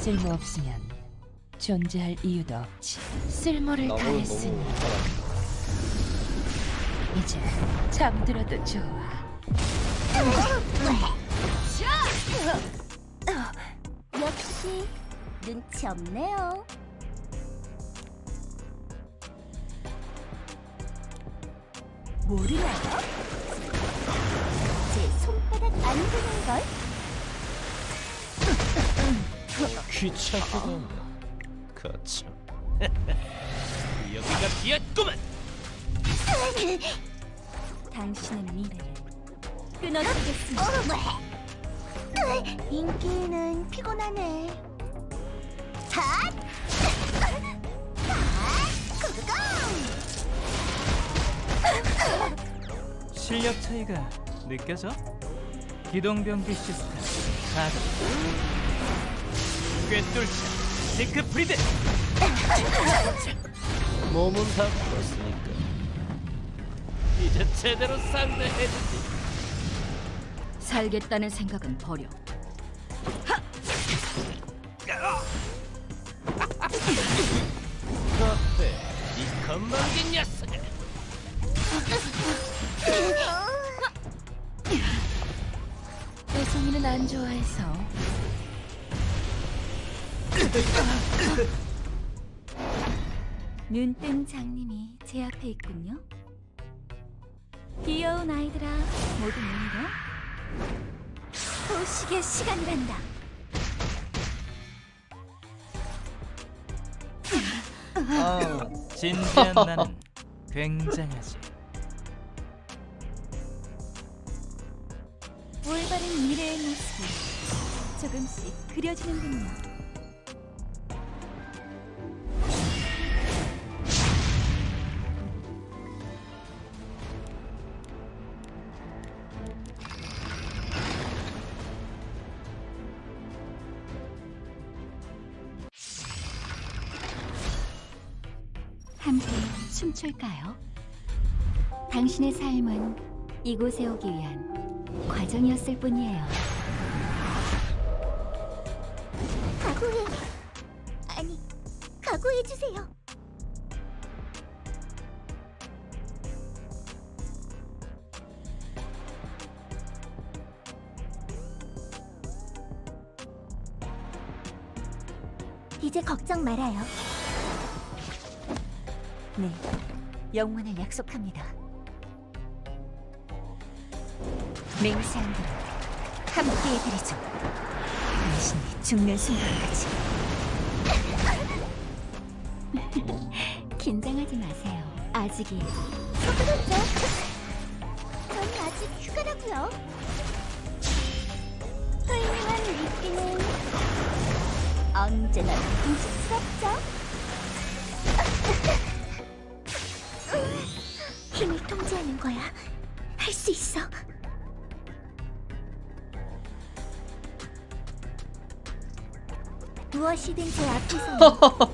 쓸모 없으면 존재할 이유도 없지. 쓸모를 나무는 다했으니 너무 잘한다. 이제 잠들어도 좋아. 역시 눈치 없네요. 모르나요? 제 손바닥 안 되는 걸? 귀찮게 된다. 거참. 여기가 비었구만. 당신의 미래를 끊어드리겠습니다. 인기는 피곤하네. 핫! 핫! 고고고! 실력 차이가 느껴져? 기동병기 시스템 가동 꿰뚫자 시크프리드 몸은 다 풀었으니까. 이제 제대로 상대해주지. 살겠다는 생각은 버려. 어때? 이 건방진 녀석아. 배송이는 안 좋아해서 눈뜬 장님이 제 앞에 있군요. 귀여운 아이들아, 모두 모이라. 소식의 시간이란다. 아, 진지한 나는 굉장하지 올바른 미래의 모습이 조금씩 그려지는군요. 춤출까요? 당신의 삶은 이곳에 오기 위한 과정이었을 뿐이에요. 각오해. 아니, 각오해 주세요. 이제 걱정 말아요. 네, 영문을 약속합니다. 맹세한 대로 함께 해드리죠. 당신이 죽는 순간까지. 긴장하지 마세요. 아직이에요. 서두르죠. 전 아직 휴가라고요. 훌륭한 위기는 언제나 우습스럽죠. 힘을 통제하는 거야. 할 수 있어. 무엇이든 제 앞에서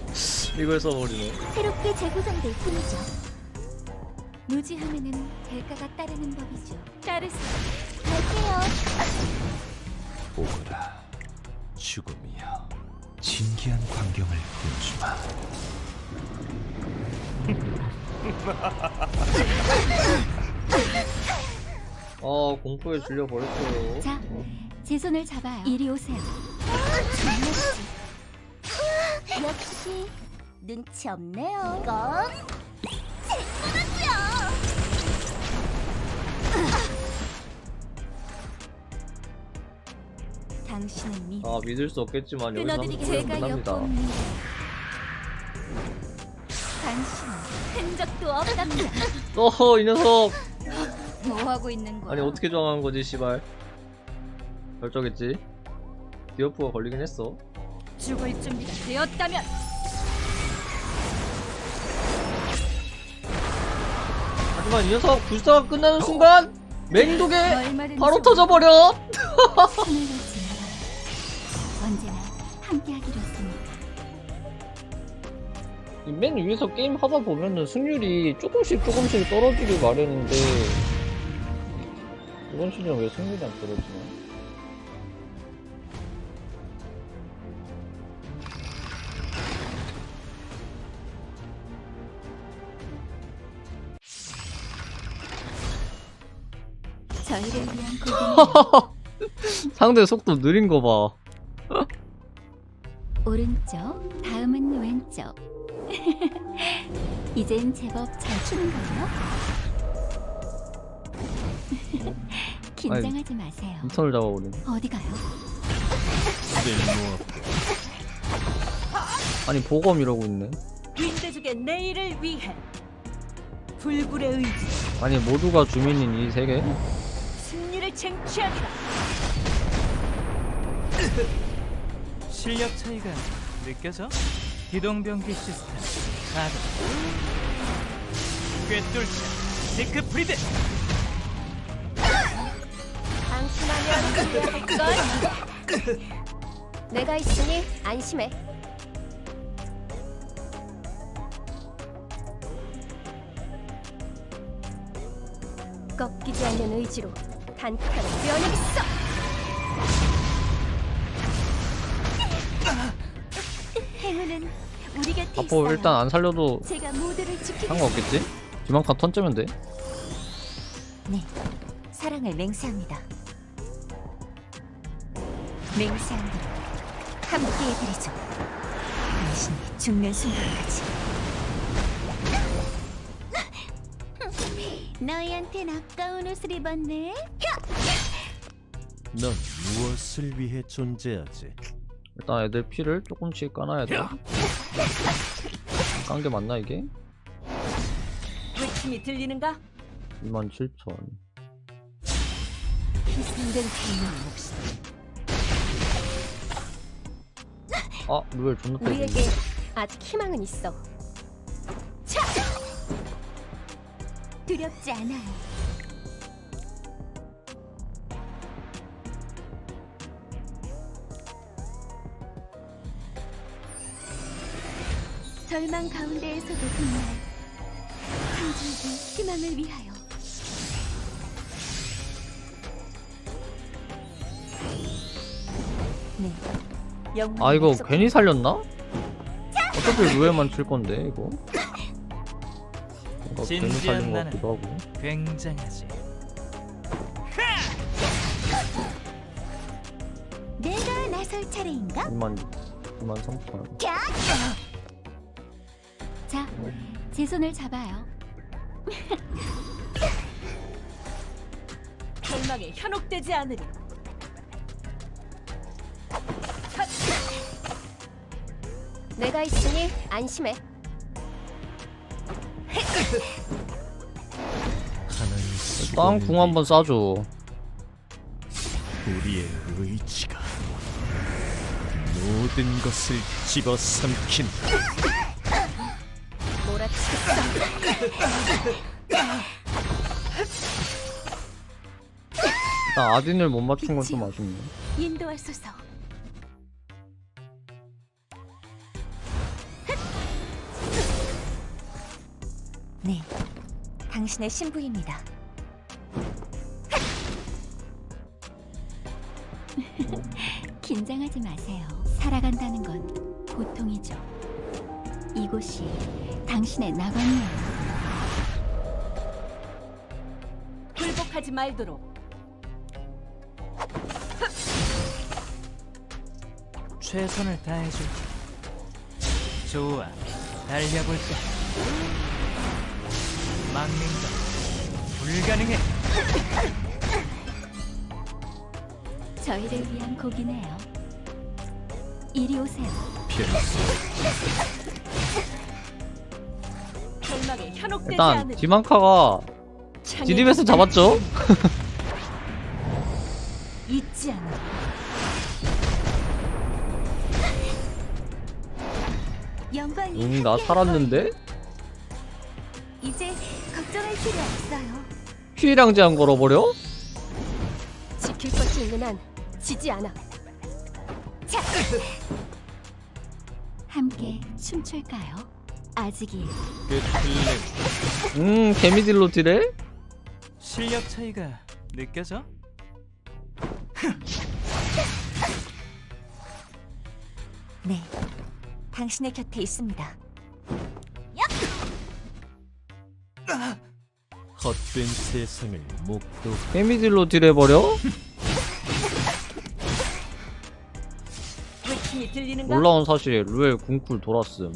이걸 써버리네. 새롭게 재구성될 뿐이죠. 무지하면은 대가가 따르는 법이죠. 따르세요. 갈게요. 오거라 죽음이여 진기한 광경을 보여주마 아, 공포에 질려 버렸어요. 자, 제 손을 잡아요. 이리 오세요. 역시 눈치 없네요. 이건 제 거라고요. 당신은 미. 아, 믿을 수 없겠지만 여기서 끊어드리게 제가 끝납니다. 엿봅니다. 당신은 흔적도 없답니다. 어허, 이 녀석! 뭐 하고 있는 거야? 아니, 어떻게 정하는 거지, 씨발. 결정했지? 디어프가 걸리긴 했어. 죽을 준비가 되었다면 하지만 이 녀석 불사가 끝나는 순간 맹독에 얼마든지 바로 터져버려! 언제나 함께하기로 했습니다. 맨 위에서 게임 하다 보면은 승률이 조금씩 조금씩 떨어지길 마련인데 이번 시즌 왜 승률이 안 떨어지냐? 상대 속도 느린 거 봐. 오른쪽, 다음은 왼쪽. 이젠 제법 잘 추는 거예요. 긴장하지 마세요. 인턴을 잡아버리네. 어디 가요? 아니 보검 이러고 있네. 윈대족의 내일을 위해 불굴의 의지 아니 모두가 주민인 이 세계? 승리를 쟁취하리라 실력 차이가 느껴져? 기동병기 시스템 가동. 꿰뚫자 시크프리드. 방심하면 할걸. 내가 있으니 안심해. 꺾이지 않는 의지로 단칼에 뛰어내겠어. 행운은 우리 곁에 아포 있어요. 일단 안 살려도 제가 모두를 지키겠 상관없겠지? 지만칸 턴째면 돼. 네, 사랑을 맹세합니다. 맹세한 대로 함께 해드리죠. 당신이 죽는 순간까지. 너희한텐 아까운 옷을 입었네. 넌 무엇을 위해 존재하지? 일단 애들 피를 조금씩 까놔야 돼. 깐 게 맞나 이게? 외침이 들리는가? 27,000. 희생된 생명의 몫이 아, 루엘 존나 우리에게 때리네. 아직 희망은 있어. 차! 두렵지 않아요. 절망 가운데에서도 빛날 한 줄기 희망을 위하여. 네. 영원히 아 이거 약속- 괜히 살렸나? 어차피 루엘만 칠 건데 이거. 뭔가 괜히 진지한 살린 것 나는. 같기도 하고. 굉장하지. 내가 나설 차례인가? 2만 2만 3천. 자, 제 손을 잡아요. 절망에 현혹되지 않으리 내가 있으니 안심해. 하나의 땅 수건을 궁 한번 쏴줘. 우리의 의지가 모든 것을 집어삼킨다. 몰아치겠어. 나 아딘을 못 맞춘 건 좀 아쉽네. 인도하소서. 네, 당신의 신부입니다. 긴장하지 마세요. 살아간다는 건 고통이죠. 이곳이 당신의 낙원이에요. 굴복하지 말도록 최선을 다해줄게. 좋아, 달려볼까? 건 불가능해. 저희를 위한 곡이네요. 이리 오세요. 현혹되지 일단 디만카가 디디베스 잡았죠? 잊지 않으리 영광이 응, 나 함께할 살았는데? 거예요. 이제 걱정할 필요 없어요. 휘랑 제한 걸어버려? 지킬 것이 있는 한 지지 않아. 자, 함께 춤출까요? 아직이 내 음, 개미딜로 딜해? 실력 차이가 느껴져? 네, 당신의 곁에 있습니다. 헛된 세상을 목도 데미지로 딜해버려? 들리는가? 놀라운 사실에 루엘 궁쿨 돌았음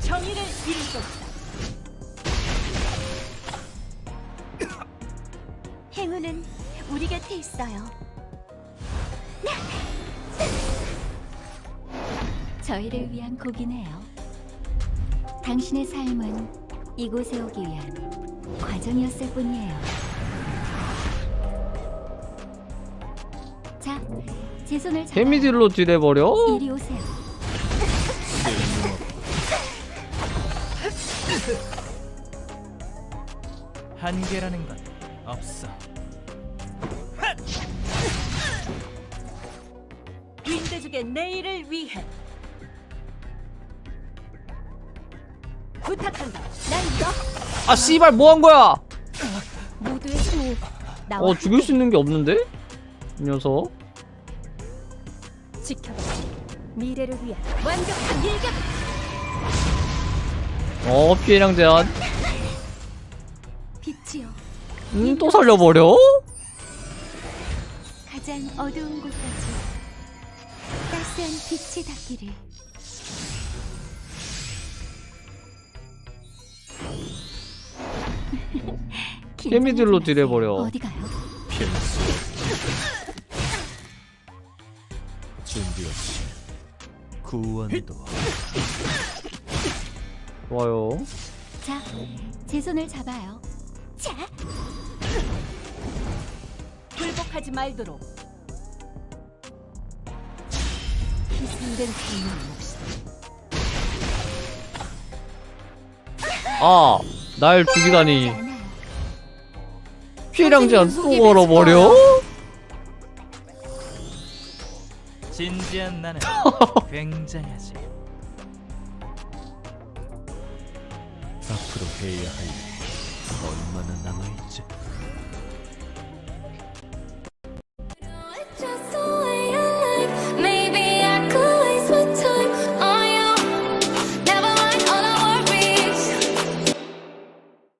정의를 이룰 것이다. 행운은 우리 곁에 있어요. 저희를 위한 곡이네요. 당신의 삶은 이곳에 오기 위한 과정이었을 뿐이에요. 제 손을 잡아 데미지로 딜해버려? 이리 오세요. 한계라는 건 없어. 윈드족의 내일을 위해 부탁한다. 난 이거 아 씨발 뭐 한 거야 모두의 힘을 나와 어 죽일 수 있는 게 없는데? 이 녀석 지켜봐. 미래를 위한 완벽한 일격. 어 피해량 제한 빛이요. 음 또 살려버려? 가장 어두운 곳까지 따스한 빛이 닿기를. 긴장하지 딜해버려. 어디 가요? 필수 구원도 좋아요 자, 제 손을 잡아요. 자, 굴복하지 말도록. 희생된 생명의 몫이 아날 죽이다니. 피해량 제한 또 걸어버려? 진지한 나는 굉장하지. 앞으로 해야 할일 얼마나 남아있지?